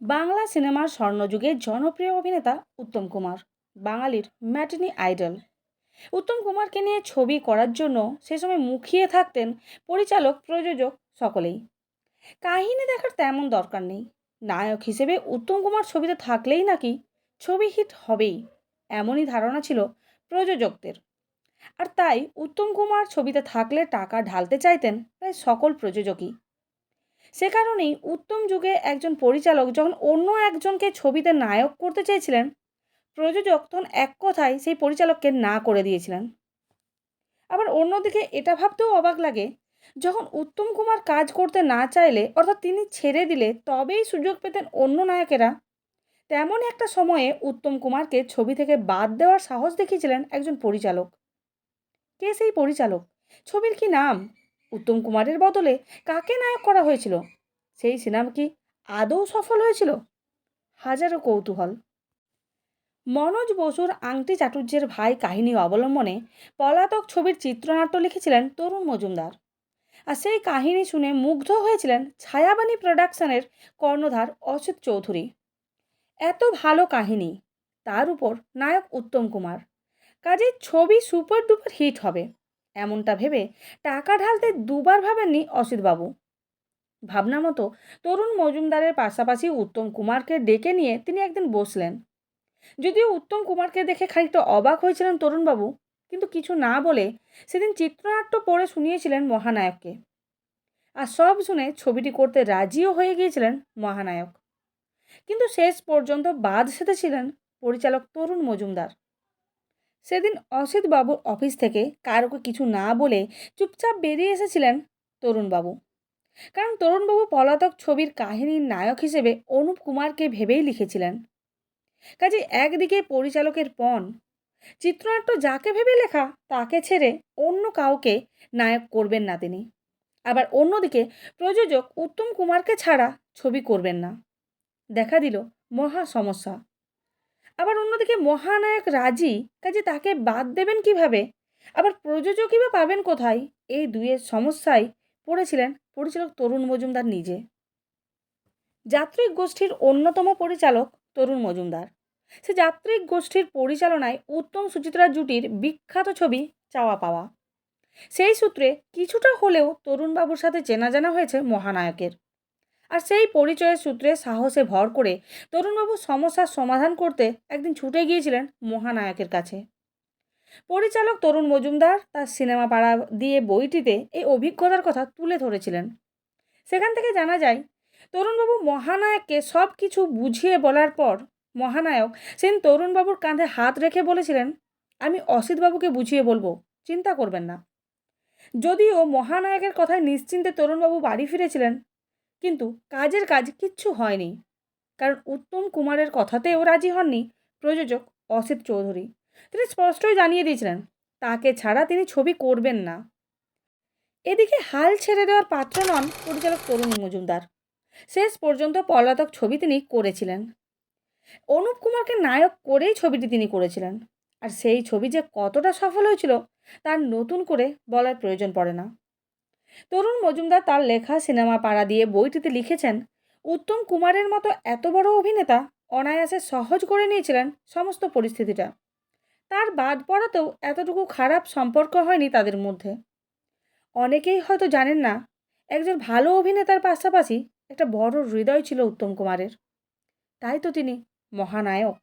বাংলা সিনেমার স্বর্ণযুগের জনপ্রিয় অভিনেতা উত্তম কুমার, বাঙালির ম্যাটিনি আইডল। উত্তম কুমারকে নিয়ে ছবি করার জন্য সে সময় মুখিয়ে থাকতেন পরিচালক, প্রযোজক সকলেই। কাহিনী দেখার তেমন দরকার নেই। নায়ক হিসেবে উত্তম কুমার ছবিতে থাকলেই নাকি ছবি হিট হবেই, এমনই ধারণা ছিল প্রযোজকদের। আর তাই উত্তম কুমার ছবিতে থাকলে টাকা ঢালতে চাইতেন প্রায় সকল প্রযোজকই। সে কারণেই উত্তম যুগে একজন পরিচালক যখন অন্য একজনকে ছবিতে নায়ক করতে চেয়েছিলেন, প্রযোজক তখন এক কথায় সেই পরিচালককে না করে দিয়েছিলেন। আবার অন্যদিকে এটা ভাবতেও অবাক লাগে, যখন উত্তম কুমার কাজ করতে না চাইলে অর্থাৎ তিনি ছেড়ে দিলে তবেই সুযোগ পেতেন অন্য নায়কেরা তেমন একটা সময়ে উত্তম কুমারকে ছবি থেকে বাদ দেওয়ার সাহস দেখিয়েছিলেন একজন পরিচালক। কে সেই পরিচালক? ছবির কি নাম? উত্তম কুমারের বদলে কাকে নায়ক করা হয়েছিল? সেই সিনেমা কি আদৌ সফল হয়েছিল? হাজারো কৌতূহল। মনোজ বসুর আংটি চাটুর্যের ভাই কাহিনী অবলম্বনে পলাতক ছবির চিত্রনাট্য লিখেছিলেন তরুণ মজুমদার। আর সেই কাহিনী শুনে মুগ্ধ হয়েছিলেন ছায়াবাণী প্রোডাকশনের কর্ণধার অসিত চৌধুরী। এত ভালো কাহিনী, তার উপর নায়ক উত্তম কুমার। কাজেই ছবি সুপার ডুপার হিট হবে। এমনটা ভেবে টাকা ঢালতে দুবার ভাবেননি অসিতবাবু। ভাবনা মতো তরুণ মজুমদারের পাশাপাশি উত্তম কুমারকে ডেকে নিয়ে তিনি একদিন বসলেন। যদিও উত্তম কুমারকে দেখে খানিকটা অবাক হয়েছিলেন তরুণবাবু, কিন্তু কিছু না বলে সেদিন চিত্রনাট্য পড়ে শুনিয়েছিলেন মহানায়ককে। আর সব শুনে ছবিটি করতে রাজিও হয়ে গিয়েছিলেন মহানায়ক। কিন্তু শেষ পর্যন্ত বাদ সেধেছিলেন পরিচালক তরুণ মজুমদার। সেদিন অসিত বাবুর অফিস থেকে কারোকে কিছু না বলে চুপচাপ বেরিয়ে এসেছিলেন তরুণবাবু। কারণ তরুণবাবু পলাতক ছবির কাহিনীর নায়ক হিসেবে অনুপ কুমারকে ভেবেই লিখেছিলেন। কাজে একদিকে পরিচালকের পণ, চিত্রনাট্য যাকে ভেবে লেখা তাকে ছেড়ে অন্য কাউকে নায়ক করবেন না তিনি। আবার অন্যদিকে প্রযোজক উত্তম কুমারকে ছাড়া ছবি করবেন না। দেখা দিল মহা সমস্যা। আবার অন্যদিকে মহানায়ক রাজি, কাজে তাকে বাদ দেবেন কীভাবে? আবার প্রযোজকই বা পাবেন কোথায়? এই দুয়ের সমস্যায় পড়েছিলেন পরিচালক তরুণ মজুমদার নিজে। যাত্রিক গোষ্ঠীর অন্যতম পরিচালক তরুণ মজুমদার। সে যাত্রিক গোষ্ঠীর পরিচালনায় উত্তম সুচিত্রা জুটির বিখ্যাত ছবি চাওয়া পাওয়া। সেই সূত্রে কিছুটা হলেও তরুণবাবুর সাথে চেনা জানা হয়েছে মহানায়কের। আর সেই পরিচয়ের সূত্রে সাহসে ভর করে তরুণবাবু সমস্যার সমাধান করতে একদিন ছুটে গিয়েছিলেন মহানায়কের কাছে। পরিচালক তরুণ মজুমদার তার সিনেমা পাড়া দিয়ে বইটিতে এই অভিজ্ঞতার কথা তুলে ধরেছিলেন। সেখান থেকে জানা যায়, তরুণবাবু মহানায়ককে সব কিছু বুঝিয়ে বলার পর মহানায়ক সেন তরুণবাবুর কাঁধে হাত রেখে বলেছিলেন, আমি অসিতবাবুকে বুঝিয়ে বলব, চিন্তা করবেন না। যদিও মহানায়কের কথায় নিশ্চিন্তে তরুণবাবু বাড়ি ফিরেছিলেন কিন্তু কাজের কাজ কিচ্ছু হয়নি। কারণ উত্তম কুমারের কথাতেও রাজি হননি প্রযোজক অসিত চৌধুরী। তিনি স্পষ্টই জানিয়ে দিয়েছিলেন, তাকে ছাড়া তিনি ছবি করবেন না। এদিকে হাল ছেড়ে দেওয়ার পাত্র নন পরিচালক তরুণ মজুমদার। শেষ পর্যন্ত পলাতক ছবি তিনি করেছিলেন। অনুপ কুমারকে নায়ক করেই ছবিটি তিনি করেছিলেন। আর সেই ছবি যে কতটা সফল হয়েছিল, তার নতুন করে বলার প্রয়োজন পড়ে না। তরুণ মজুমদার তার লেখা সিনেমা পাড়া দিয়ে বইটিতে লিখেছেন, উত্তম কুমারের মতো এত বড় অভিনেতা অনায়াসে সহজ করে নিয়েছিলেন সমস্ত পরিস্থিতিটা। তার বাদ পড়াতেও এতটুকু খারাপ সম্পর্ক হয়নি তাদের মধ্যে। অনেকেই হয়তো জানেন না, একজন ভালো অভিনেতার পাশাপাশি একটা বড় হৃদয় ছিল উত্তম কুমারের। তাই তো তিনি মহানায়ক।